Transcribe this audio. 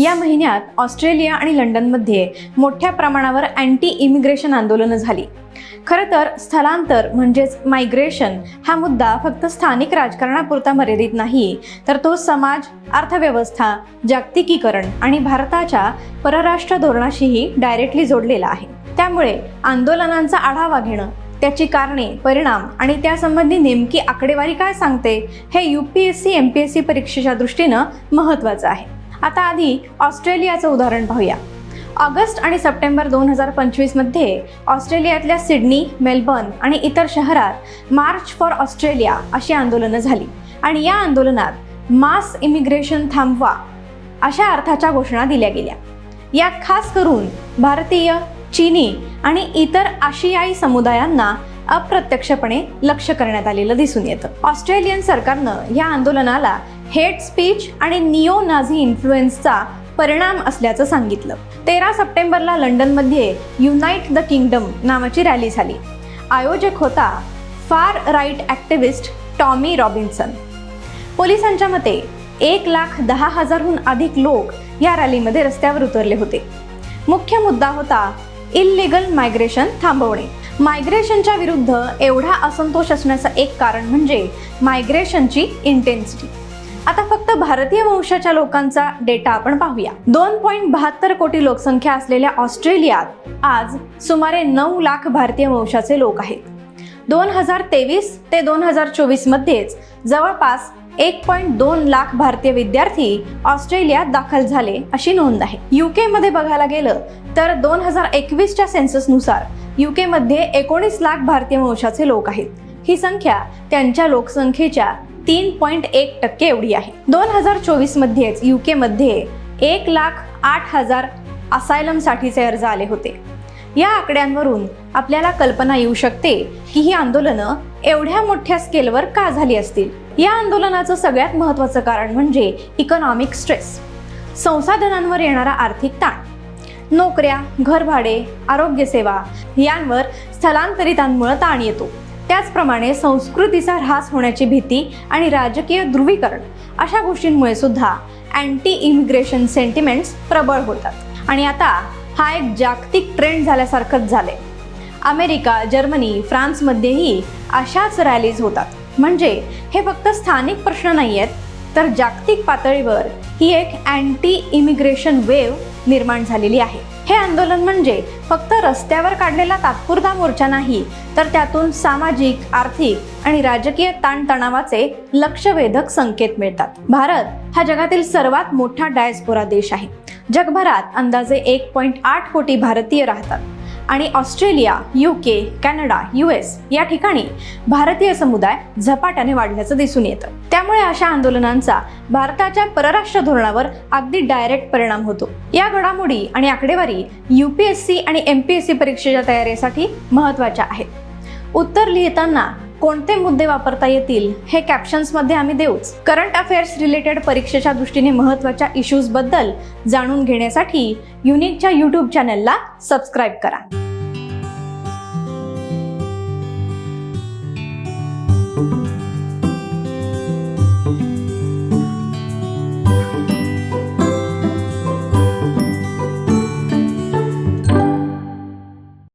या महिन्यात ऑस्ट्रेलिया आणि लंडनमध्ये मोठ्या प्रमाणावर अँटी इमिग्रेशन आंदोलनं झाली. खरं तर स्थलांतर म्हणजेच मायग्रेशन हा मुद्दा फक्त स्थानिक राजकारणापुरता मर्यादित नाही तर तो समाज अर्थव्यवस्था जागतिकीकरण आणि भारताच्या परराष्ट्र धोरणाशीही डायरेक्टली जोडलेला आहे. त्यामुळे आंदोलनांचा आढावा घेणं त्याची कारणे परिणाम आणि त्यासंबंधी नेमकी आकडेवारी काय सांगते हे U P S C M P S C परीक्षेच्या दृष्टीनं महत्त्वाचं आहे. आता आधी ऑस्ट्रेलियाचं उदाहरण पाहूया. ऑगस्ट आणि सप्टेंबर दोन हजार पंचवीसमध्ये ऑस्ट्रेलियातल्या सिडनी मेलबर्न आणि इतर शहरात मार्च फॉर ऑस्ट्रेलिया अशी आंदोलनं झाली. आणि या आंदोलनात मास इमिग्रेशन थांबवा अशा अर्थाच्या घोषणा दिल्या गेल्या. यात खास करून भारतीय चीनी आणि इतर आशियाई समुदायांना अप्रत्यक्षपणे लक्ष करण्यात आलेलं दिसून येतं. ऑस्ट्रेलियन सरकारनं या आंदोलनाला हेट स्पीच आणि निओ नाझी इन्फ्लुएन्सचा परिणाम असल्याचं सांगितलं. तेरा सप्टेंबरला लंडनमध्ये युनाइट द किंगडम नावाची रॅली झाली. आयोजक होता फार राईट ॲक्टिव्हिस्ट टॉमी रॉबिन्सन. पोलिसांच्या मते एक लाख दहा हजारहून अधिक लोक या रॅलीमध्ये रस्त्यावर उतरले होते. मुख्य मुद्दा होता इल्लिगल मायग्रेशन थांबवणे. मायग्रेशनच्या विरुद्ध एवढा असंतोष असण्याचं एक कारण म्हणजे मायग्रेशनची इंटेन्सिटी. आता फक्त भारतीय वंशाच्या लोकांचा डेटा आपण पाहूया. दोन पॉईंट बहात्तर कोटी लोकसंख्या असलेल्या ऑस्ट्रेलियात आज सुमारे नऊ लाख भारतीय वंशाचे लोक आहेत. दोन हजार तेवीस ते दोन हजार चोवीस मध्येच जवळपास एक पॉईंट दोन लाख भारतीय विद्यार्थी ऑस्ट्रेलियात दाखल झाले अशी नोंद आहे. युके मध्ये बघायला गेलं तर दोन हजार एकवीसच्या सेन्ससनुसार युके मध्ये एकोणीस लाख भारतीय वंशाचे लोक आहेत. ही संख्या त्यांच्या लोकसंख्येच्या तीन पॉईंट एक टक्के एवढी आहे. दोन हजार चोवीस मध्येच युके मध्ये एक लाख आठ हजार असायलमसाठीचे अर्ज आले होते. या आकड्यांवरून आपल्याला कल्पना येऊ शकते की ही आंदोलनं एवढ्या मोठ्या स्केलवर का झाली असतील? या आंदोलनाचं सगळ्यात महत्त्वाचं कारण म्हणजे इकॉनॉमिक स्ट्रेस संसाधनांवर येणारा आर्थिक ताण. नोकऱ्या घरभाडे आरोग्यसेवा यांवर स्थलांतरितांमुळे ताण येतो. त्याचप्रमाणे संस्कृतीचा ऱ्हास होण्याची भीती आणि राजकीय ध्रुवीकरण अशा गोष्टींमुळे सुद्धा अँटी इमिग्रेशन सेंटिमेंट्स प्रबळ होतात. आणि आता हा एक जागतिक ट्रेंड झाल्यासारखंच झाले अमेरिका जर्मनी फ्रान्समध्येही अशाच रॅलीज होतात. म्हणजे हे फक्त स्थानिक प्रश्न नाही आहेत तर जागतिक पातळीवर ही एक अँटी इमिग्रेशन वेव निर्माण झालेली आहे. हे आंदोलन म्हणजे फक्त रस्त्यावर काढलेला तात्पुरता मोर्चा नाही तर त्यातून सामाजिक आर्थिक आणि राजकीय ताणतणावाचे लक्षवेधक संकेत मिळतात. भारत हा जगातील सर्वात मोठा डायस्पोरा देश आहे. जगभरात अंदाजे एक पॉईंट आठ कोटी भारतीय राहतात. आणि Australia UK Canada U S या ठिकाणी भारतीय समुदाय झपाट्याने वाढल्याचं दिसून येतं. त्यामुळे अशा आंदोलनांचा भारताच्या परराष्ट्र धोरणावर अगदी डायरेक्ट परिणाम होतो. या घडामोडी आणि आकडेवारी यूपीएससी आणि एमपीएससी परीक्षेच्या तयारीसाठी महत्त्वाच्या आहेत. उत्तर लिहिताना कोणते मुद्दे वापरता येतील हे कॅप्शन्समध्ये आम्ही देऊच. करंट अफेअर्स रिलेटेड परीक्षेच्या दृष्टीने महत्त्वाच्या इश्यूजबद्दल जाणून घेण्यासाठी युनिकच्या यूट्यूब चॅनलला सबस्क्राईब करा.